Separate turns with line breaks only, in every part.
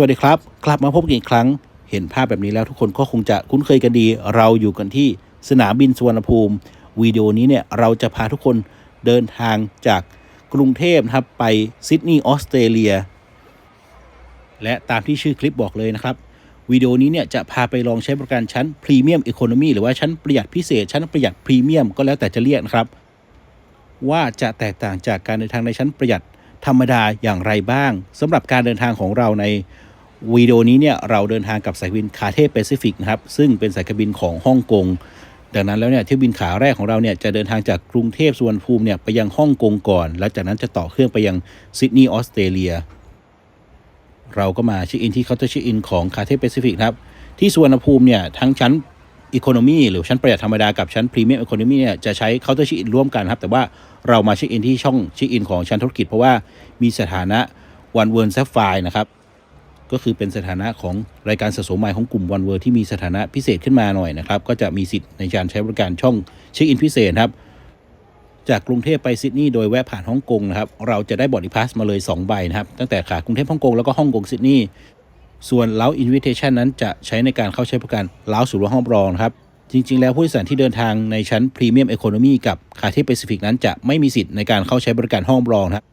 สวัสดีครับ กลับมาพบกันอีกครั้ง เห็นภาพแบบนี้แล้วทุกคนก็คงจะคุ้นเคยกันดี เราอยู่กันที่สนามบินสุวรรณภูมิ วิดีโอนี้เนี่ยเราจะพาทุกคนเดินทางจากกรุงเทพครับไปซิดนีย์ออสเตรเลีย และตามที่ชื่อคลิปบอกเลยนะครับวิดีโอนี้เนี่ยจะพาไปลองใช้บริการชั้นพรีเมียมอีโคโนมีหรือว่าชั้นประหยัดพิเศษ ชั้นประหยัดพรีเมียมก็แล้วแต่จะเรียกนะครับ ว่าจะแตกต่างจากการเดินทางในชั้นประหยัดธรรมดาอย่างไรบ้างสำหรับการเดินทางของเราใน วิดีโอนี้เนี่ยเราเดินทางกับสายบินคาเทแปซิฟิกนะครับซึ่งเป็นสายการบินของฮ่องกงดังนั้นแล้วเนี่ยเที่ยวบินขาแรกของเราเนี่ยจะเดินทางจากกรุงเทพสุวรรณภูมิเนี่ยไปยังฮ่องกงก่อน แล้วจากนั้นจะต่อเครื่องไปยังซิดนีย์ออสเตรเลีย เราก็มาเช็คอินที่เคาน์เตอร์เช็คอินของคาเทแปซิฟิกครับที่สุวรรณภูมิเนี่ยทั้งชั้นอีโคโนมีหรือชั้นประหยัดธรรมดากับชั้นพรีเมียมอีโคโนมีเนี่ยจะใช้เคาน์เตอร์เช็คอินร่วมกันครับ แต่ว่าเรามาเช็คอินที่ช่องเช็คอินของชั้นธุรกิจเพราะว่ามีสถานะวันเวิร์นแซฟไฟนะครับ ก็คือเป็นสถานะของรายการสะสมใหม่ของกลุ่มวันเวิร์ที่มีสถานะพิเศษขึ้นมาหน่อยนะครับ ก็จะมีสิทธิ์ในการใช้บริการช่องเช็คอินพิเศษครับ จากกรุงเทพไปซิดนีย์โดยแวะผ่านฮ่องกงนะครับ เราจะได้บอดี้พาสมาเลย 2 ใบนะครับ ตั้งแต่ขากรุงเทพฮ่องกงแล้วก็ฮ่องกงซิดนีย์ ส่วนเล้าอินวิเทชันนั้นจะใช้ในการเข้าใช้บริการเล้าสู่ห้องรองครับ จริง ๆ แล้วผู้โดยสารที่เดินทางในชั้นพรีเมียมเอ o โ o มีกับคาเทแปซิฟิกนั้น จะไม่มีสิทธิ์ในการเข้าใช้บริการห้องรองนะครับ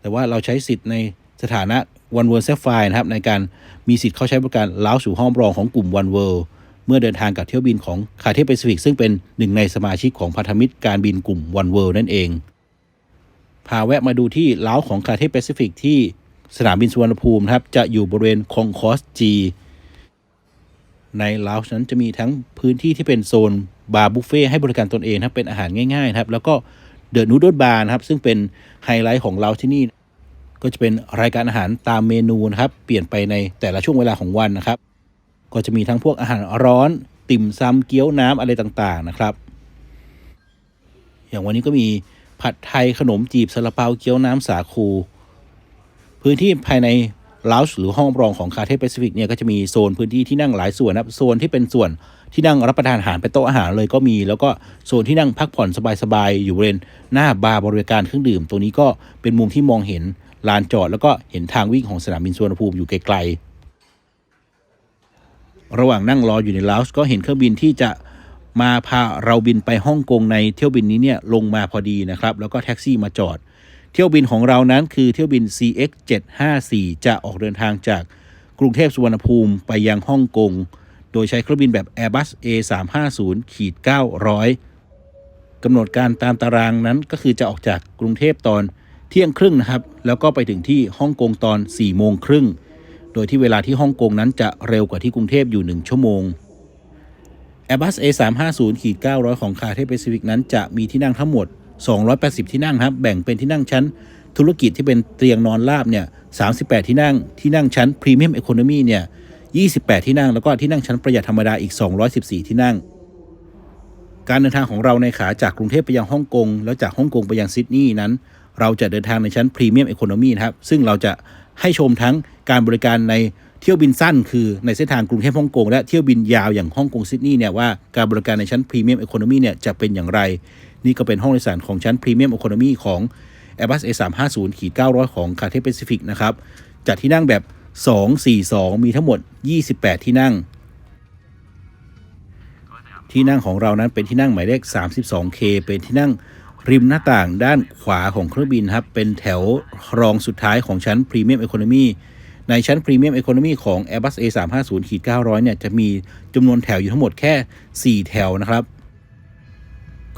แต่ว่าเราใช้สิทธิ์ในสถานะ วันเวิร์ s ซฟไฟนะครับในการมีสิทธิ์เข้าใช้บริการล้าสู่ห้องรองของกลุ่มวันเวิร์เมื่อเดินทางกับเที่ยวบินของคาเทแปซิฟิกซึ่งเป็นหนึ่งในสมาชิกของพันธมิตรการบินกลุ่มวันเวิร์นั่นเอง พาแวะมาดูที่ล้าของคาเทแปซิฟิกที่สนามบินสุวรรณภูมินะครับจะอยู่บริเวณคองคอสจีในลาวนั้นจะมีทั้งพื้นที่ที่เป็นโซนบาร์บุฟเฟ่ให้บริการตนเองนะครับเป็นอาหารง่ายๆนะครับ แล้วก็เดอะนูด d ดบาร์นะครับ ซึ่งเป็นไฮไลท์ของเราที่นี่ ก็จะเป็นรายการอาหารตามเมนูนะครับ เปลี่ยนไปในแต่ละช่วงเวลาของวันนะครับ ก็จะมีทั้งพวกอาหารร้อน ติ่มซำเกี๊ยวน้ำอะไรต่างๆนะครับ อย่างวันนี้ก็มีผัดไทยขนมจีบซาลาเปาเกี๊ยวน้ำสาคู พื้นที่ภายในลาวหรือห้องรองของคาเทแปซิฟิกเนี่ยก็จะมีโซนพื้นที่ที่นั่งหลายส่วนนะครับโซนที่เป็นส่วนที่นั่งรับประทานอาหารเป็นโต๊ะอาหารเลยก็มี แล้วก็โซนที่นั่งพักผ่อนสบายๆอยู่บริเวณหน้าบาร์บริการเครื่องดื่มตรงนี้ก็เป็นมุมที่มองเห็น ลานจอดแล้วก็เห็นทางวิ่งของสนามบินสุวรรณภูมิอยู่ไกลๆ ระหว่างนั่งรออยู่ในลาวส์ก็เห็นเครื่องบินที่จะมาพาเราบินไปฮ่องกงในเที่ยวบินนี้เนี่ยลงมาพอดีนะครับ แล้วก็แท็กซี่มาจอด เที่ยวบินของเรานั้นคือเที่ยวบิน CX 754จะออกเดินทางจากกรุงเทพสุวรรณภูมิไปยังฮ่องกง โดยใช้เครื่องบินแบบ Airbus A350 ขีด900 กำหนดการตามตารางนั้นก็คือจะออกจากกรุงเทพตอน เที่ยงครึ่งนะครับ แล้วก็ไปถึงที่ฮ่องกงตอน4โมงครึ่ง โดยที่เวลาที่ฮ่องกงนั้นจะเร็วกว่าที่กรุงเทพอยู่ 1 ชั่วโมง Airbus A350 ขีด900 ของคาเทแปซิฟิกนั้นจะมีที่นั่งทั้งหมด 280 ที่นั่งครับ แบ่งเป็นที่นั่งชั้น ธุรกิจที่เป็นเตียงนอนราบเนี่ย 38 ที่นั่ง ที่นั่งชั้นพรีเมียมเอ o โ o มีเนี่ย 28 ที่นั่ง แล้วก็ที่นั่งชั้นประหยัดธรรมดาอีก 214 ที่นั่ง การเดินทางของเราในขาจากกรุงเทพไปยังฮ่องกง แล้วจากฮ่องกงไปยังซิดนีย์นั้น เราจะเดินทางในชั้นพรีเมียมเอ o โ o มีนะครับ ซึ่งเราจะให้ชมทั้งการบริการในเที่ยวบินสั้น คือในเส้นทางกรุงเทพฮ่องกงและเที่ยวบินยาวอย่างฮ่องกงซิดนีย์เนี่ยว่าการบริการในชั้นพรีเมียมเอ o โ o มีเนี่ยจะเป็นอย่างไร นี่ก็เป็นห้องโดยสารของชั้นพรีเมียมอีโคโนมีของ Airbus A350 ขีด900 ของ c a t h e Pacific นะครับจัดที่นั่งแบบ 242 มีทั้งหมด 28 ที่นั่ง ที่นั่งของเรานั้นเป็นที่นั่งหมายเลข 32K เป็นที่นั่ง ริมหน้าต่างด้านขวาของเครื่องบินครับ เป็นแถวรองสุดท้ายของชั้นพรีเมียมอีโคโนมีในชั้นพรีเมียมอีโคโนมีของ Airbus A350 ขีด900 เนี่ยจะมีจำนวนแถวอยู่ทั้งหมดแค่ 4 แถวนะครับ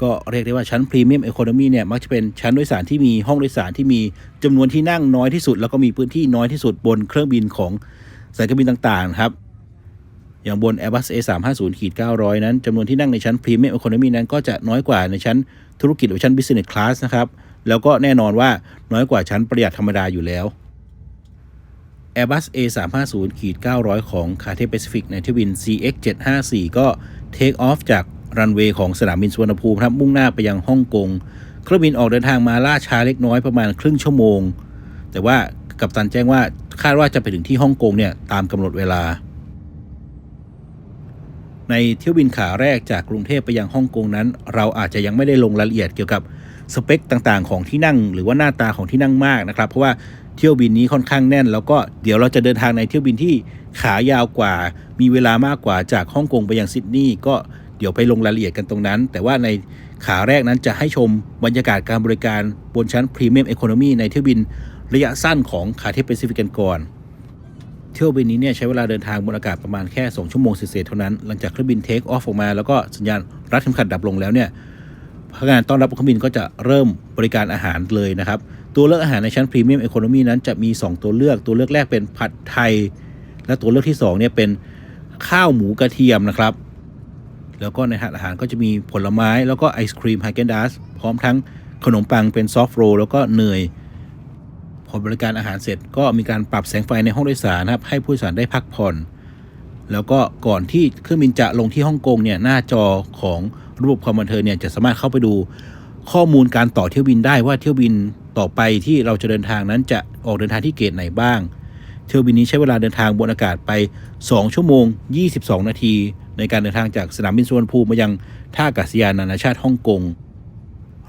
ก็เรียกได้ว่าชั้นพรีเมียมเอ o โ o มีเนี่ยมักจะเป็นชั้นโดยสารที่มีห้องโดยสารที่มีจำนวนที่นั่งน้อยที่สุด แล้วก็มีพื้นที่น้อยที่สุดบนเครื่องบินของสายการบินต่างๆครับ อย่างบน Airbus A350-900 นั้นจำนวนที่นั่งในชั้นพรีเมียมเอ o โ o มีนั้นก็จะน้อยกว่าในชั้นธุรกิจหรือชั้น Business Class นะครับ แล้วก็แน่นอนว่าน้อยกว่าชั้นประหยัดธรรมดาอยู่แล้ว Airbus A350-900 ของ Cathay Pacific ในเที่ยวบิน CX 754 ก็ Take Off จากรันเวย์ของสนามบินสุวรรณภูมิครับมุ่งหน้าไปยังฮ่องกงเครื่องบินออกเดินทางมาล่าช้าเล็กน้อยประมาณครึ่งชั่วโมง แต่ว่ากัปตันแจ้งว่าคาดว่าจะไปถึงที่ฮ่องกงเนี่ยตามกำหนดเวลา ในเที่ยวบินขาแรกจากกรุงเทพไปยังฮ่องกงนั้น เราอาจจะยังไม่ได้ลงรายละเอียดเกี่ยวกับสเปคต่างๆ ของที่นั่ง หรือว่าหน้าตาของที่นั่งมากนะครับ เพราะว่าเที่ยวบินนี้ค่อนข้างแน่น แล้วก็เดี๋ยวเราจะเดินทางในเที่ยวบินที่ขายาวกว่า มีเวลามากกว่าจากฮ่องกงไปยังซิดนีย์ก็เดี๋ยวไปลงรายละเอียดกันตรงนั้น แต่ว่าในขาแรกนั้นจะให้ชมบรรยากาศการบริการบนชั้นพรีเมียมเอคอนมีในเที่ยวบินระยะสั้นของคาเทแปซิฟิกกันก่อน เที่ยวบินนี้เนี่ยใช้เวลาเดินทางบนอากาศประมาณแค่ 2 ชั่วโมงเศษเท่านั้น หลังจากเครื่องบินเทคออฟออกมา แล้วก็สัญญาณรัดเข็มขัดดับลงแล้วเนี่ยพนักงานต้อนรับบนเครื่องบินก็จะเริ่มบริการอาหารเลยนะครับ ตัวเลือกอาหารในชั้นพรีเมียมเอคอนมีนั้นจะมี 2 ตัวเลือก ตัวเลือกแรกเป็นผัดไทย และตัวเลือกที่2เนี่ยเป็นข้าวหมูกระเทียมนะครับ แล้วก็ในถาดอาหารก็จะมีผลไม้แล้วก็ไอศครีมไฮเกนดัสพร้อมทั้งขนมปังเป็นซอฟโรลแล้วก็เนย พอบริการอาหารเสร็จก็มีการปรับแสงไฟในห้องโดยสารนะครับ ให้ผู้โดยสารได้พักผ่อน แล้วก็ก่อนที่เครื่องบินจะลงที่ฮ่องกงเนี่ยหน้าจอของระบบความบันเทิงเนี่ยจะสามารถเข้าไปดูข้อมูลการต่อเที่ยวบินได้ว่าเที่ยวบินต่อไปที่เราจะเดินทางนั้นจะออกเดินทางที่เกตไหนบ้าง เที่ยวบินนี้ใช้เวลาเดินทางบนอากาศไป 2 ชั่วโมง 22 นาที ในการเดินทางจากสนามบินสุวรรณภูมิมายังท่าอากาศยานนานาชาติฮ่องกง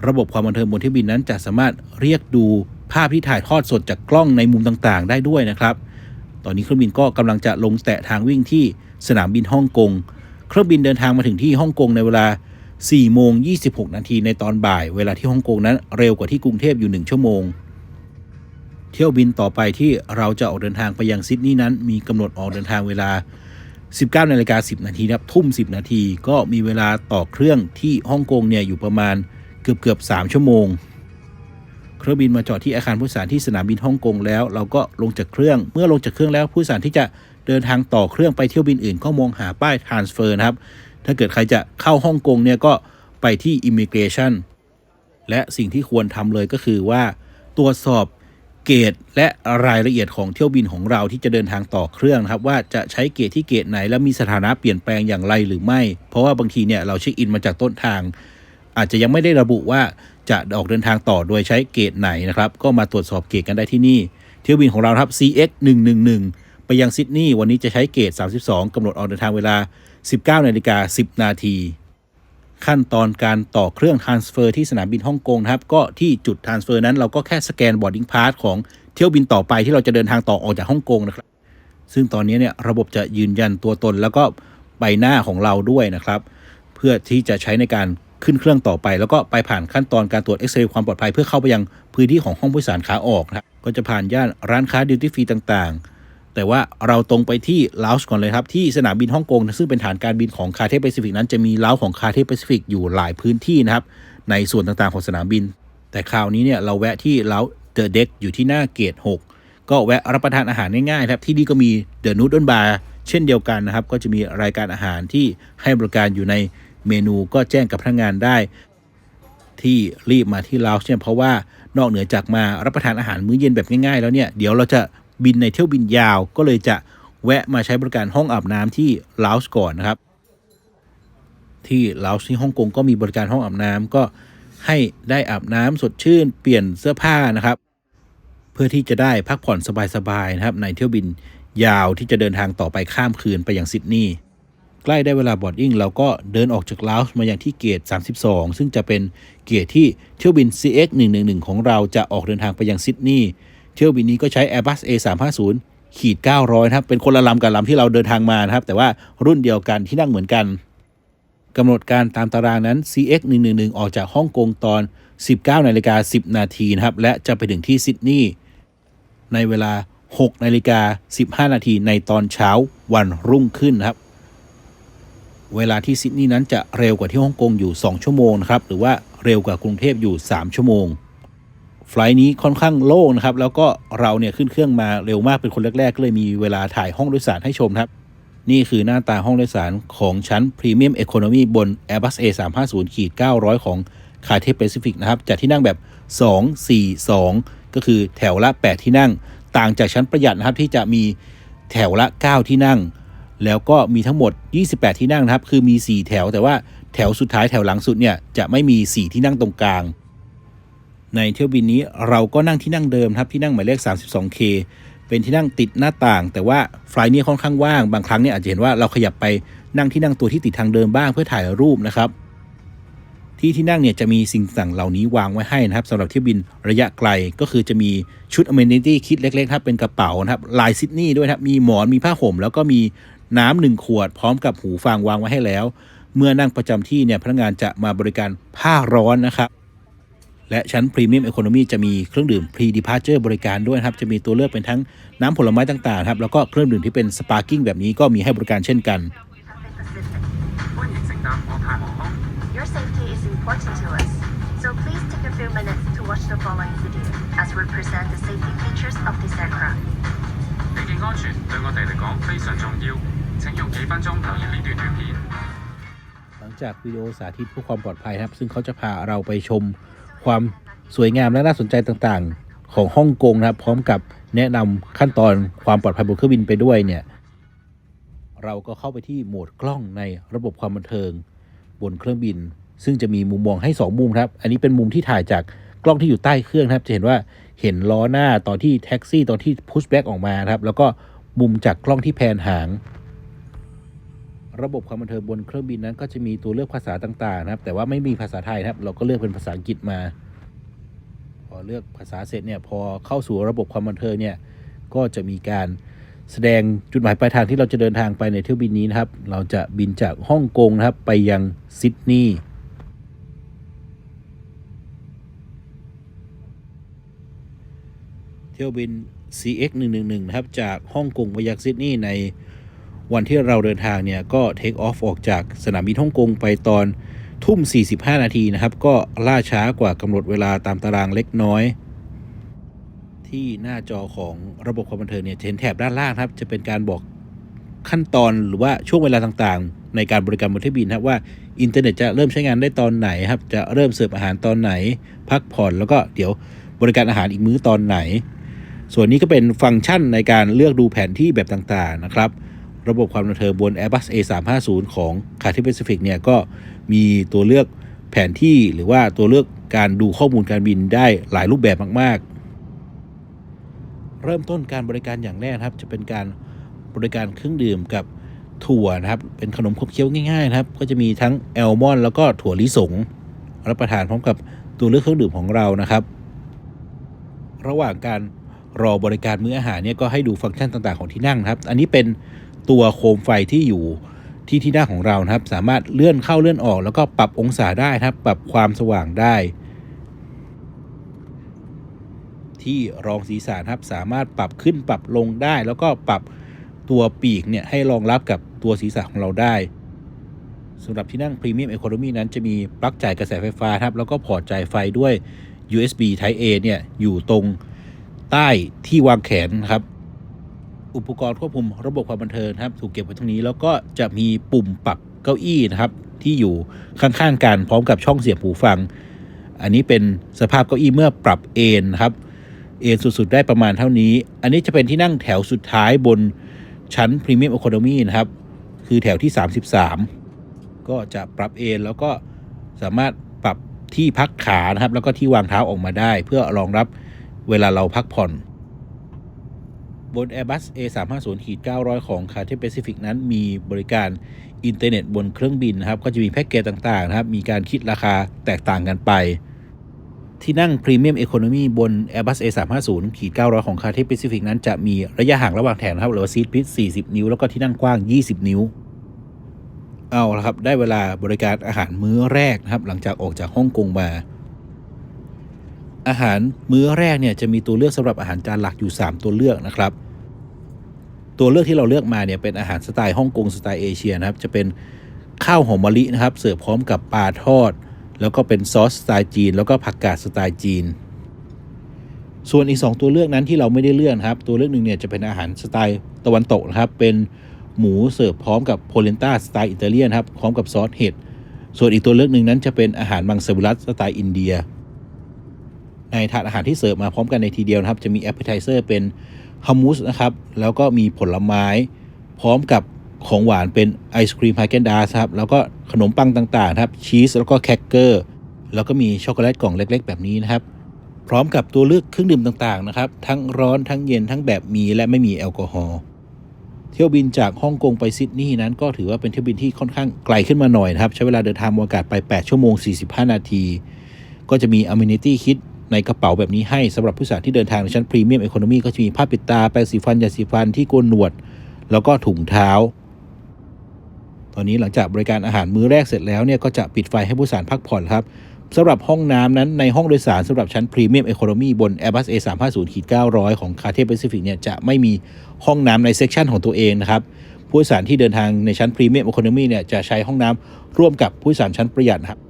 ระบบความบันเทิงบนเที่ยวบินนั้นจะสามารถเรียกดู ภาพที่ถ่ายทอดสดจากกล้องในมุมต่างๆ ได้ด้วยนะครับ ตอนนี้เครื่องบินก็กำลังจะลงแตะทางวิ่งที่สนามบินฮ่องกง เครื่องบินเดินทางมาถึงที่ฮ่องกงในเวลา 4 โมง 26 นาทีในตอนบ่าย เวลาที่ฮ่องกงนั้นเร็วกว่าที่กรุงเทพอยู่ 1 ชั่วโมง เที่ยวบินต่อไปที่เราจะออกเดินทางไปยังซิดนีย์นั้นมีกำหนดออกเดินทางเวลา 19นาฬิกา10 นาทีนะครับทุ่ม 10 นาทีก็มีเวลาต่อเครื่องที่ฮ่องกงเนี่ยอยู่ประมาณเกือบเกือบ3ชั่วโมง เครื่องบินมาจอดที่อาคารผู้โดยสารที่สนามบินฮ่องกงแล้ว เราก็ลงจากเครื่อง เมื่อลงจากเครื่องแล้วผู้โดยสารที่จะเดินทางต่อเครื่องไปเที่ยวบินอื่นก็มองหาป้าย transfer นะครับ ถ้าเกิดใครจะเข้าฮ่องกงเนี่ยก็ไปที่ immigration และสิ่งที่ควรทำเลยก็คือว่า ตรวจสอบเกตและรายละเอียดของเที่ยวบินของเราที่จะเดินทางต่อเครื่องครับ ว่าจะใช้เกตที่เกตไหน และมีสถานะเปลี่ยนแปลงอย่างไรหรือไม่ เพราะว่าบางทีเนี่ยเราเช็คอินมาจากต้นทาง อาจจะยังไม่ได้ระบุว่า จะออกเดินทางต่อโดยใช้เกตไหนนะครับ ก็มาตรวจสอบเกตกันได้ที่นี่ เที่ยวบินของเราครับ CX 111ไปยังซิดนีย์วันนี้จะใช้เกต 32กำหนดออกเดินทางเวลา 19นาฬิกา10 นาทีขั้นตอนการต่อเครื่อง transfer ที่สนามบินฮ่องกงนะครับ ก็ที่จุด transfer นั้นเราก็แค่สแกน boarding pass ของเที่ยวบินต่อไปที่เราจะเดินทางต่อออกจากฮ่องกงนะครับ ซึ่งตอนนี้เนี่ยระบบจะยืนยันตัวตนแล้วก็ใบหน้าของเราด้วยนะครับ เพื่อที่จะใช้ในการ ขึ้นเครื่องต่อไป แล้วก็ไปผ่านขั้นตอนการตรวจเอ็กซเรย์ความปลอดภัยเพื่อเข้าไปยังพื้นที่ของห้องผู้โดยสารขาออกนะครับก็จะผ่านย่านร้านค้าดิวตี้ฟรีต่างๆ แต่ว่าเราตรงไปที่ลาวส์ก่อนเลยครับ ที่สนามบินฮ่องกงซึ่งเป็นฐานการบินของคาเทแปซิฟิกนั้นจะมีลาวของคาเทแปซิฟิกอยู่หลายพื้นที่นะครับในส่วนต่างๆของสนามบิน แต่คราวนี้เนี่ยเราแวะที่ลาวเดอะเด็กอยู่ที่หน้าเกต 6 ก็แวะรับประทานอาหารง่ายๆครับที่นี่ก็มีเดอะนูด l นบาร์เช่นเดียวกันนะครับ ก็จะมีรายการอาหารที่ให้บริการอยู่ใน เมนูก็แจ้งกับพนักงานได้ ที่รีบมาที่ลาวเนี่ยเพราะว่านอกเหนือจากมารับประทานอาหารมื้อเย็นแบบง่ายๆ แล้วเนี่ยเดี๋ยวเราจะบินในเที่ยวบินยาวก็เลยจะแวะมาใช้บริการห้องอาบน้ำที่ลาวก่อนนะครับ ที่ลาวที่ฮ่องกงก็มีบริการห้องอาบน้ำก็ให้ได้อาบน้ำสดชื่น เปลี่ยนเสื้อผ้านะครับ เพื่อที่จะได้พักผ่อนสบายๆนะครับ ในเที่ยวบินยาวที่จะเดินทางต่อไปข้ามคืนไปยังซิดนีย์ ใกล้ได้เวลาบอร์ดดิ้งเราก็เดินออกจากลาวส์มาอย่างที่เกต 32 ซึ่งจะเป็นเกตที่เที่ยวบิน CX 111ของเราจะออกเดินทางไปยังซิดนีย์เที่ยวบินนี้ก็ใช้ Airbus A350 ขีด900ครับเป็นคนละลำกับลำที่เราเดินทางมานะครับ แต่ว่ารุ่นเดียวกันที่นั่งเหมือนกันกำหนดการตามตารางนั้น CX 111ออกจากฮ่องกงตอน 19นาฬิกา10 นาทีนะครับ และจะไปถึงที่ซิดนีย์ในเวลา6นาฬิกา15 นาทีในตอนเช้าวันรุ่งขึ้นนะครับ เวลาที่ซิดนีย์นั้นจะเร็วกว่าที่ฮ่องกงอยู่ 2 ชั่วโมงนะครับหรือว่าเร็วกว่ากรุงเทพอยู่ 3 ชั่วโมงไฟล์นี้ค่อนข้างโล่งนะครับ แล้วก็เราเนี่ยขึ้นเครื่องมาเร็วมากเป็นคนแรกๆ ก็เลยมีเวลาถ่ายห้องโดยสารให้ชมครับ นี่คือหน้าตาห้องโดยสารของชั้น Premium Economy บน Airbus A350-900 ของ c a t h e Pacific นะครับจัดที่นั่งแบบ 2 4 2 ก็คือแถวละ 8 ที่นั่ง ต่างจากชั้นประหยัดนะครับที่จะมีแถวละ 9 ที่นั่ง แล้วก็มีทั้งหมด 28 ที่นั่งนะครับ คือมี 4 แถว แต่ว่าแถวสุดท้ายแถวหลังสุดเนี่ยจะไม่มี 4 ที่นั่งตรงกลาง ในเที่ยวบินนี้เราก็นั่งที่นั่งเดิมครับที่นั่งหมายเลข 32K เป็นที่นั่งติดหน้าต่าง แต่ว่าไฟล์นี้ค่อนข้างว่าง บางครั้งเนี่ยอาจจะเห็นว่าเราขยับไปนั่งที่นั่งตัวที่ติดทางเดิมบ้างเพื่อถ่ายรูปนะครับ ที่ที่นั่งเนี่ยจะมีสิ่งต่างเหล่านี้วางไว้ให้นะครับสำหรับเที่ยวบินระยะไกลก็คือจะมีชุด amenity คิดเล็กๆครับเป็นกระเป๋านะครับลายซิดนีย์ด้วยครับมีหมอนมีผ้าห่ม แล้วก็มี น้ำหนึ่งขวด พร้อมกับหูฟังวางไว้ให้แล้ว เมื่อนั่งประจำที่เนี่ยพนักงานจะมาบริการผ้าร้อนนะครับ และชั้นพรีเมียม e อ o n o มีจะมีเครื่องดื่ม pre departure บริการด้วยนะครับ จะมีตัวเลือกเป็นทั้งน้ำผลไม้ต่างๆครับแล้วก็เครื่องดื่มที่เป็นสปาร์กิ้งแบบนี้ก็มีให้บริการเช่นกัน
欢迎乘搭国泰航空。
Your safety is important to us, so please take a few minutes to watch the following video as we present the safety features of this aircraft.
你嘅安全对我哋嚟讲非常重要。 请用几分钟留意呢段短片。
หลังจากวิดีโอสาธิตเพื่อความปลอดภัยนะครับ ซึ่งเขาจะพาเราไปชมความสวยงามและน่าสนใจต่างๆ ของฮ่องกงนะครับ พร้อมกับแนะนำขั้นตอนความปลอดภัยบนเครื่องบินไปด้วยเนี่ย เราก็เข้าไปที่โหมดกล้องในระบบความบันเทิงบนเครื่องบิน ซึ่งจะมีมุมมองให้ 2 มุมครับ อันนี้เป็นมุมที่ถ่ายจากกล้องที่อยู่ใต้เครื่องนะครับ จะเห็นว่าเห็นล้อหน้าตอนที่แท็กซี่ตอนที่พุชแบ็กออกมานะครับ แล้วก็มุมจากกล้องที่แพนหาง ระบบความบันเทิงบนเครื่องบินนั้นก็จะมีตัวเลือกภาษาต่างๆนะครับ แต่ว่าไม่มีภาษาไทยนะครับ เราก็เลือกเป็นภาษาอังกฤษมา พอเลือกภาษาเสร็จเนี่ยพอเข้าสู่ระบบความบันเทิงเนี่ยก็จะมีการแสดงจุดหมายปลายทางที่เราจะเดินทางไปในเที่ยวบินนี้นะครับ เราจะบินจากฮ่องกงนะครับไปยังซิดนีย์เที่ยวบิน CX 111นะครับจากฮ่องกงไปยังซิดนีย์ใน วันที่เราเดินทางเนี่ยก็เทคออฟออกจากสนามบินฮ่องกงไปตอนทุ่ม 45 นาทีนะครับ ก็ล่าช้ากว่ากำหนดเวลาตามตารางเล็กน้อย ที่หน้าจอของระบบความบันเทิงเนี่ยเห็นแถบด้านล่างครับ จะเป็นการบอกขั้นตอนหรือว่าช่วงเวลาต่างๆ ในการบริการบนเครื่องบินครับว่าอินเทอร์เน็ตจะเริ่มใช้งานได้ตอนไหนครับ จะเริ่มเสิร์ฟอาหารตอนไหน พักผ่อนแล้วก็เดี๋ยวบริการอาหารอีกมื้อตอนไหน ส่วนนี้ก็เป็นฟังก์ชันในการเลือกดูแผนที่แบบต่างๆนะครับ ระบบความบันเทิงบน Airbus A350 ของ Cathay Pacific เนี่ยก็มีตัวเลือกแผนที่หรือว่าตัวเลือกการดูข้อมูลการบินได้หลายรูปแบบมาก ๆ เริ่มต้นการบริการอย่างแรกครับ จะเป็นการบริการเครื่องดื่มกับถั่วนะครับ เป็นขนมขบเคี้ยวง่ายๆนะครับ ก็จะมีทั้งแอลมอนแล้วก็ถั่วลิสงรับประทานพร้อมกับตัวเลือกเครื่องดื่มของเรานะครับ ระหว่างการรอบริการมื้ออาหารเนี่ยก็ให้ดูฟังก์ชันต่างๆของที่นั่งครับ อันนี้เป็น ตัวโคมไฟที่อยู่ที่ที่นั่งของเรานะครับ สามารถเลื่อนเข้าเลื่อนออก แล้วก็ปรับองศาได้นะครับ ปรับความสว่างได้ ที่รองศีรษะนครับสามารถปรับขึ้นปรับลงได้ แล้วก็ปรับตัวปีกเนี่ยให้รองรับกับตัวศีรษะของเราได้สำหรับที่นั่ง Premium Economy นั้นจะมีปลั๊กจ่ายกระแสไฟฟ้าครับ แล้วก็พอร์ตจ่ายไฟด้วย USB Type A เนี่ย อยู่ตรงใต้ที่วางแขนครับ อุปกรณ์ควบคุมระบบความบันเทิงนะครับถูกเก็บไว้ตรงนี้แล้วก็จะมีปุ่มปรับเก้าอี้นะครับที่อยู่ข้างๆกันพร้อมกับช่องเสียบหูฟัง อันนี้เป็นสภาพเก้าอี้เมื่อปรับเอนนะครับเอนสุดๆ ได้ประมาณเท่านี้ อันนี้จะเป็นที่นั่งแถวสุดท้ายบนชั้น Premium Economy นะครับ คือแถวที่ 33 ก็จะปรับเอนแล้วก็สามารถปรับที่พักขานะครับ แล้วก็ที่วางเท้าออกมาได้ เพื่อรองรับเวลาเราพักผ่อน บน Airbus A350-900 ของ Cathay Pacific นั้นมีบริการอินเทอร์เน็ตบนเครื่องบินนะครับ ก็จะมีแพ็กเกจต่างๆนะครับ มีการคิดราคาแตกต่างกันไป ที่นั่ง Premium Economy บน Airbus A350-900 ของ Cathay Pacific นั้นจะมีระยะห่างระหว่างแถวนะครับหรือว่าซีทพิท40 นิ้ว แล้วก็ที่นั่งกว้าง 20 นิ้ว เอาละครับ ได้เวลาบริการอาหารมื้อแรกนะครับ หลังจากออกจากฮ่องกงมาอาหารมื้อแรกเนี่ยจะมีตัวเลือกสำหรับอาหารจานหลักอยู่ 3 ตัวเลือกนะครับ ตัวเลือกที่เราเลือกมาเนี่ยเป็นอาหารสไตล์ฮ่องกงสไตล์เอเชียนะครับ จะเป็นข้าวหอมมะลินะครับ เสิร์ฟพร้อมกับปลาทอด แล้วก็เป็นซอสสไตล์จีน แล้วก็ผักกาดสไตล์จีน ส่วนอีก 2 ตัวเลือกนั้นที่เราไม่ได้เลือกครับ ตัวเลือกหนึ่งเนี่ยจะเป็นอาหารสไตล์ตะวันตกนะครับ เป็นหมูเสิร์ฟพร้อมกับโพเลนต้าสไตล์อิตาเลียนครับ พร้อมกับซอสเห็ด ส่วนอีกตัวเลือกหนึ่งนั้นจะเป็นอาหารมังสวิรัตสไตล์อินเดีย ในถาดอาหารที่เสิร์ฟมาพร้อมกันในทีเดียวนะครับ จะมีแอปเปอร์ไทเซอร์เป็น ฮัมมูสนะครับแล้วก็มีผลไม้พร้อมกับของหวานเป็นไอศครีมไฮเกนดาสครับแล้วก็ขนมปังต่างๆครับชีสแล้วก็แครกเกอร์แล้วก็มีช็อกโกแลตกล่องเล็ก ๆ แบบนี้นะครับ พร้อมกับตัวเลือกเครื่องดื่มต่างๆนะครับ ทั้งร้อนทั้งเย็นทั้งแบบมีและไม่มีแอลกอฮอล์เที่ยวบินจากฮ่องกงไปซิดนีย์นั้นก็ถือว่าเป็นเที่ยวบินที่ค่อนข้างไกลขึ้นมาหน่อยนะครับ ใช้เวลาเดินทางบนอากาศไป 8 ชั่วโมง 45 นาที ก็จะมี Amenity Kit ในกระเป๋าแบบนี้ให้สำหรับผู้โดยสารที่เดินทางในชั้นพรีเมียมเอคอนมีก็จะมีผ้าปิดตาแปรงสีฟันยาสีฟันที่โกนหนวด แล้วก็ถุงเท้า ตอนนี้หลังจากบริการอาหารมื้อแรกเสร็จแล้วเนี่ยก็จะปิดไฟให้ผู้โดยสารพักผ่อนครับสำหรับห้องน้ำนั้นในห้องโดยสารสำหรับชั้นพรีเมียมเอคอนมีบน Airbus A350 900 ของ Cathay Pacific เนี่ยจะไม่มีห้องน้ำในเซกชันของตัวเองนะครับผู้โดยสารที่เดินทางในชั้นพรีเมียม e อ o n o m y เนี่ยจะใช้ห้องน้ำร่วมกับผู้โดยสารชั้นประหยัดครับ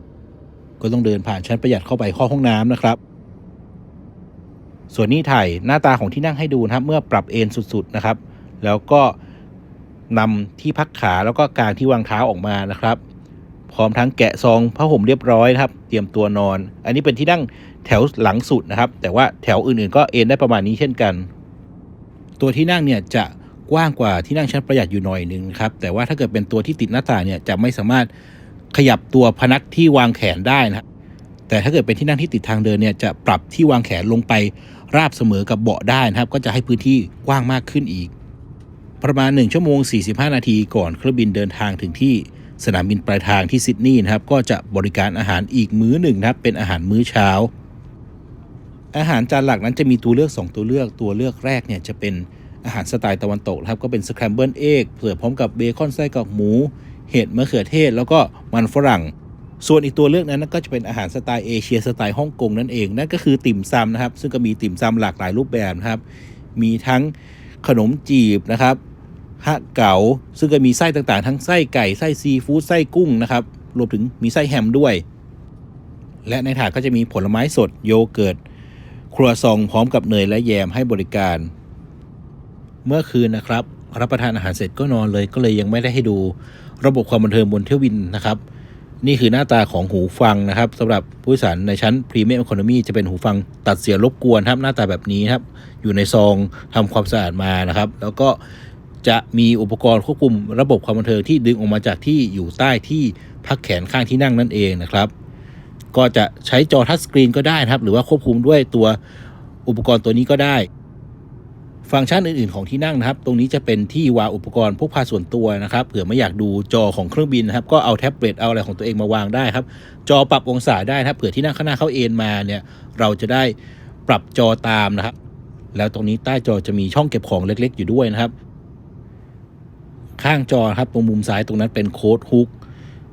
ก็ต้องเดินผ่านชั้นประหยัดเข้าไปเข้าห้องน้ำนะครับ ส่วนนี้ถ่ายหน้าตาของที่นั่งให้ดูนะครับ เมื่อปรับเอนสุดๆนะครับ แล้วก็นำที่พักขาแล้วก็กางที่วางเท้าออกมานะครับ พร้อมทั้งแกะซองผ้าห่มเรียบร้อยนะครับ เตรียมตัวนอน อันนี้เป็นที่นั่งแถวหลังสุดนะครับ แต่ว่าแถวอื่นๆ ก็เอนได้ประมาณนี้เช่นกัน ตัวที่นั่งเนี่ยจะกว้างกว่าที่นั่งชั้นประหยัดอยู่หน่อยนึงครับ แต่ว่าถ้าเกิดเป็นตัวที่ติดหน้าต่างเนี่ยจะไม่สามารถขยับตัวพนักที่วางแขนได้นะครับแต่ถ้าเกิดเป็นที่นั่งที่ติดทางเดินเนี่ยจะปรับที่วางแขนลงไป ราบเสมอกับเบาะได้นะครับ ก็จะให้พื้นที่กว้างมากขึ้นอีก ประมาณ 1 ชั่วโมง 45 นาทีก่อนเครื่องบินเดินทางถึงที่สนามบินปลายทางที่ซิดนีย์นะครับ ก็จะบริการอาหารอีกมื้อหนึ่งนะครับ เป็นอาหารมื้อเช้า อาหารจานหลักนั้นจะมีตัวเลือก 2 ตัวเลือก ตัวเลือกแรกเนี่ยจะเป็นอาหารสไตล์ตะวันตกนะครับ ก็เป็นสแครมเบิลเอ็กเสิร์ฟพร้อมกับเบคอนไส้กรอกหมู เห็ดมะเขือเทศ แล้วก็มันฝรั่ง ส่วนอีกตัวเลือกนั้นก็จะเป็นอาหารสไตล์เอเชียสไตล์ฮ่องกงนั่นเองนั่นก็คือติ่มซำนะครับ ซึ่งก็มีติ่มซำหลากหลายรูปแบบนะครับ มีทั้งขนมจีบนะครับฮะเก๋าซึ่งก็มีไส้ต่างๆ ทั้งไส้ไก่ไส้ซีฟู้ดไส้กุ้งนะครับรวมถึงมีไส้แฮมด้วย และในถาดก็จะมีผลไม้สดโยเกิร์ตครัวซองพร้อมกับเนยและแยมให้บริการ เมื่อคืนนะครับ รับประทานอาหารเสร็จก็นอนเลยก็เลยยังไม่ได้ให้ดู ระบบความบันเทิงบนเที่ยวบินนะครับ นี่คือหน้าตาของหูฟังนะครับสำหรับผู้โดยสารในชั้นพรีเมียม e อ o n o m y จะเป็นหูฟังตัดเสียงรบกวนครับหน้าตาแบบนี้ครับอยู่ในซองทำความสะอาดมานะครับ แล้วก็จะมีอุปกรณ์ควบคุมระบบความบันเทิงที่ดึงออกมาจากที่อยู่ใต้ที่พักแขนข้างที่นั่งนั่นเองนะครับ ก็จะใช้จอทัชสกรีนก็ได้นะครับ หรือว่าควบคุมด้วยตัวอุปกรณ์ตัวนี้ก็ได้ ฟังก์ชันอื่นๆของที่นั่งนะครับ ตรงนี้จะเป็นที่วางอุปกรณ์พกพาส่วนตัวนะครับเผื่อไม่อยากดูจอของเครื่องบินนะครับ ก็เอาแท็บเล็ตเอาอะไรของตัวเองมาวางได้ครับ จอปรับองศาได้นะครับเผื่อที่นั่งข้างหน้าเขาเอ็นมาเนี่ย เราจะได้ปรับจอตามนะครับ แล้วตรงนี้ใต้จอจะมีช่องเก็บของเล็ก ๆ อยู่ด้วยนะครับ ข้างจอครับตรงมุมซ้ายตรงนั้นเป็นโค้ดฮุก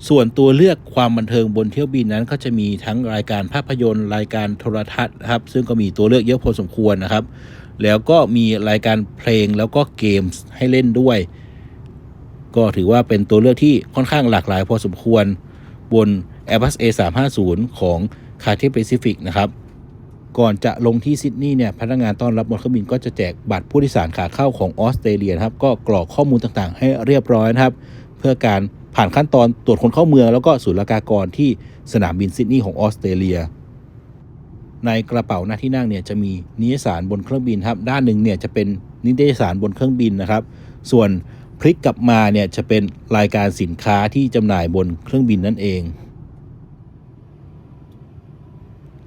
ส่วนตัวเลือกความบันเทิงบนเที่ยวบินนั้น ก็จะมีทั้งรายการภาพยนตร์ รายการโทรทัศน์ครับซึ่งก็มีตัวเลือกเยอะพอสมควรนะครับ แล้วก็มีรายการเพลงแล้วก็เกมส์ให้เล่นด้วย ก็ถือว่าเป็นตัวเลือกที่ค่อนข้างหลากหลายพอสมควรบน Airbus A350 ของ Cathay Pacific นะครับ ก่อนจะลงที่ซิดนีย์เนี่ยพนักงานต้อนรับบนเครื่องบินก็จะแจกบัตรผู้โดยสารขาเข้าของออสเตรเลียครับก็กรอกข้อมูลต่างๆ ให้เรียบร้อยนะครับ เพื่อการผ่านขั้นตอนตรวจคนเข้าเมืองแล้วก็ศุลกากรที่สนามบินซิดนีย์ของออสเตรเลีย ในกระเป๋าหน้าที่นั่งเนี่ยจะมีนิตยสารบนเครื่องบินครับ ด้านหนึ่งเนี่ยจะเป็นนิตยสารบนเครื่องบินนะครับ ส่วนพลิกกลับมาเนี่ยจะเป็นรายการสินค้าที่จำหน่ายบนเครื่องบินนั่นเอง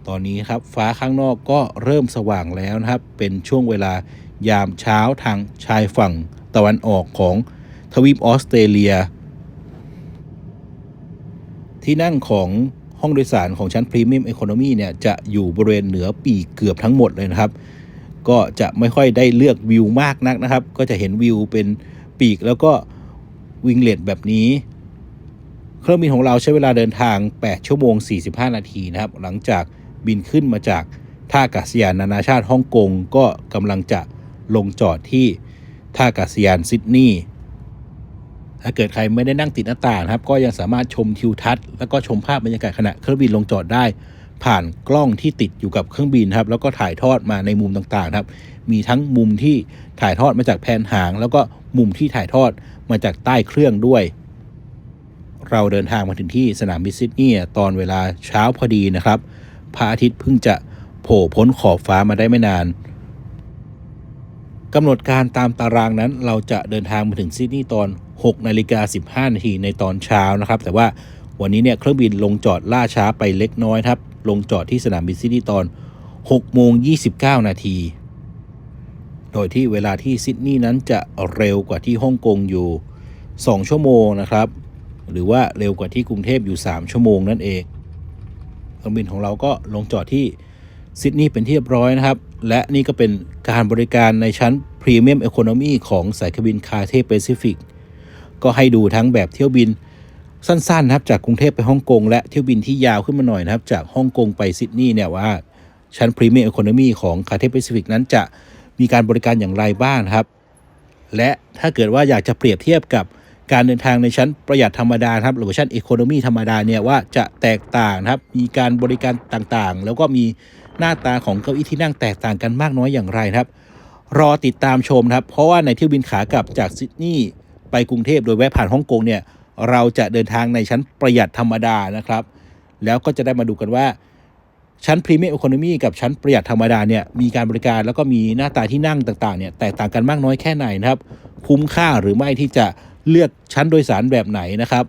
ตอนนี้ครับฟ้าข้างนอกก็เริ่มสว่างแล้วนะครับ เป็นช่วงเวลายามเช้าทางชายฝั่งตะวันออกของทวีปออสเตรเลีย ที่นั่งของ ห้องโดยสารของชั้นพรีเมียมเอคอนมีเนี่ยจะอยู่บริเวณเหนือปีกเกือบทั้งหมดเลยนะครับ ก็จะไม่ค่อยได้เลือกวิวมากนักนะครับ ก็จะเห็นวิวเป็นปีกแล้วก็วิงเลตแบบนี้ เครื่องบินของเราใช้เวลาเดินทาง 8 ชั่วโมง 45 นาทีนะครับ หลังจากบินขึ้นมาจากท่าอากาศยานนานาชาติฮ่องกงก็กำลังจะลงจอดที่ท่าอากาศยานซิดนีย์ ถ้าเกิดใครไม่ได้นั่งติดหน้าต่างครับ ก็ยังสามารถชมทิวทัศน์แล้วก็ชมภาพบรรยากาศขณะเครื่องบินลงจอดได้ ผ่านกล้องที่ติดอยู่กับเครื่องบินครับ แล้วก็ถ่ายทอดมาในมุมต่างๆครับ มีทั้งมุมที่ถ่ายทอดมาจากแผนหาง แล้วก็มุมที่ถ่ายทอดมาจากใต้เครื่องด้วย เราเดินทางมาถึงที่สนามบินซิดนีย์ตอนเวลาเช้าพอดีนะครับพระอาทิตย์เพิ่งจะโผล่พ้นขอบฟ้ามาได้ไม่นาน กำหนดการตามตารางนั้นเราจะเดินทางมาถึงซิดนีย์ตอน 6 นาฬิกา 15 นาทีในตอนเช้านะครับ แต่ว่าวันนี้เนี่ยเครื่องบินลงจอดล่าช้าไปเล็กน้อยครับ ลงจอดที่สนามบินซิดนีย์ตอน 6 โมง 29 นาที โดยที่เวลาที่ซิดนีย์นั้นจะเร็วกว่าที่ฮ่องกงอยู่ 2 ชั่วโมงนะครับ หรือว่าเร็วกว่าที่กรุงเทพอยู่ 3 ชั่วโมงนั่นเอง เครื่องบินของเราก็ลงจอดที่ซิดนีย์เป็นที่เรียบร้อยนะครับ และนี่ก็เป็นการบริการในชั้นพรีเมียม e อ o n o m y ของสายการบินคาเท p แปซิฟิกก็ให้ดูทั้งแบบเที่ยวบินสั้นๆนะครับจากกรุงเทพไปฮ่องกงและเที่ยวบินที่ยาวขึ้นมาหน่อยนะครับ จากฮ่องกงไปซิดนีย์เนี่ยว่าชั้นพรีเมียม e อ o n o m y ของคาเท p แปซิฟิกนั้นจะมีการบริการอย่างไรบ้างครับ และถ้าเกิดว่าอยากจะเปรียบเทียบกับการเดินทางในชั้นประหยัดธรรมดาครับหรือว่าชั้นอีโคโนมีธรรมดาเนี่ยว่าจะแตกต่างครับมีการบริการต่างๆ แล้วก็มี หน้าตาของเก้าอี้ที่นั่งแตกต่างกันมากน้อยอย่างไรครับ รอติดตามชมครับ เพราะว่าในเที่ยวบินขากลับจากซิดนีย์ไปกรุงเทพโดยแวะผ่านฮ่องกงเนี่ยเราจะเดินทางในชั้นประหยัดธรรมดานะครับ แล้วก็จะได้มาดูกันว่า ชั้นพรีเมียม e อ o n o m y กับชั้นประหยัดธรรมดาเนี่ยมีการบริการแล้วก็มีหน้าตาที่นั่งต่างๆเนี่ยแตกต่างกันมากน้อยแค่ไหนนะครับ คุ้มค่าหรือไม่ที่จะเลือกชั้นโดยสารแบบไหนนะครับ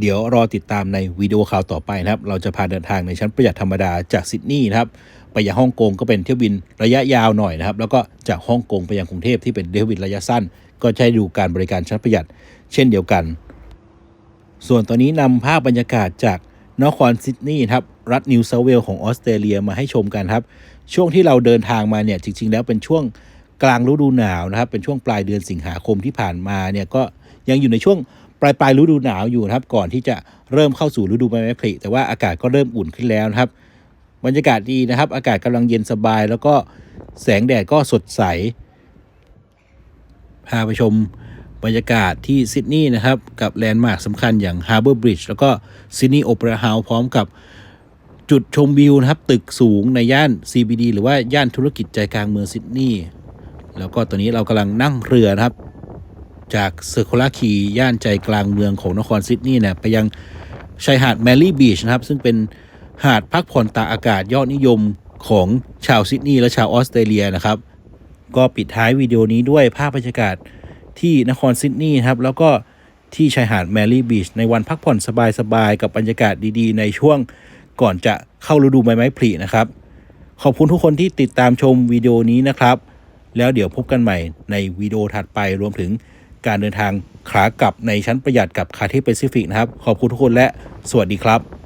เดี๋ยวรอติดตามในวิดีโอข่าวต่อไปนะครับ เราจะพาเดินทางในชั้นประหยัดธรรมดาจากซิดนีย์นะครับ ไปยังฮ่องกงก็เป็นเที่ยวบินระยะยาวหน่อยนะครับ แล้วก็จากฮ่องกงไปยังกรุงเทพที่เป็นเที่ยวบินระยะสั้น ก็ให้ดูการบริการชั้นประหยัด เช่นเดียวกัน ส่วนตอนนี้นำภาพบรรยากาศจากนครซิดนีย์ครับรัฐนิวเซาเวลของออสเตรเลียมาให้ชมกันครับ ช่วงที่เราเดินทางมาเนี่ยจริง ๆ แล้วเป็นช่วงกลางฤดูหนาวนะครับ เป็นช่วงปลายเดือนสิงหาคมที่ผ่านมาเนี่ยก็ยังอยู่ในช่วง ปลายปลายๆฤดูหนาวอยู่นะครับ ก่อนที่จะเริ่มเข้าสู่ฤดูใบไม้ผลิแต่ว่าอากาศก็เริ่มอุ่นขึ้นแล้วนะครับ บรรยากาศดีนะครับ อากาศกำลังเย็นสบาย แล้วก็แสงแดดก็สดใส พาไปชมบรรยากาศที่ซิดนีย์นะครับ กับแลนด์มาร์คสำคัญอย่าง Harbour Bridge แล้วก็ซิดนีย์โอเปร่าเฮาส์พร้อมกับจุดชมวิวนะครับ ตึกสูงในย่าน CBD หรือว่าย่านธุรกิจใจกลางเมืองซิดนีย์แล้วก็ตอนนี้เรากำลังนั่งเรือนะครับ จากเซอร์โคลาคีย่านใจกลางเมืองของนครซิดนีย์เนี่ยไปยังชายหาดแมรี่บีชนะครับ ซึ่งเป็นหาดพักผ่อนตากอากาศยอดนิยมของชาวซิดนีย์และชาวออสเตรเลียนะครับ ก็ปิดท้ายวิดีโอนี้ด้วยภาพบรรยากาศที่นครซิดนีย์ครับ แล้วก็ที่ชายหาดแมรี่บีชในวันพักผ่อนสบายๆกับบรรยากาศดีๆ ในช่วงก่อนจะเข้าฤดูใบไม้ผลินะครับ ขอบคุณทุกคนที่ติดตามชมวิดีโอนี้นะครับ แล้วเดี๋ยวพบกันใหม่ในวิดีโอถัดไปรวมถึง การเดินทางขากลับในชั้นประหยัดกับคาเทแปซิฟิกนะครับ ขอบคุณทุกคนและสวัสดีครับ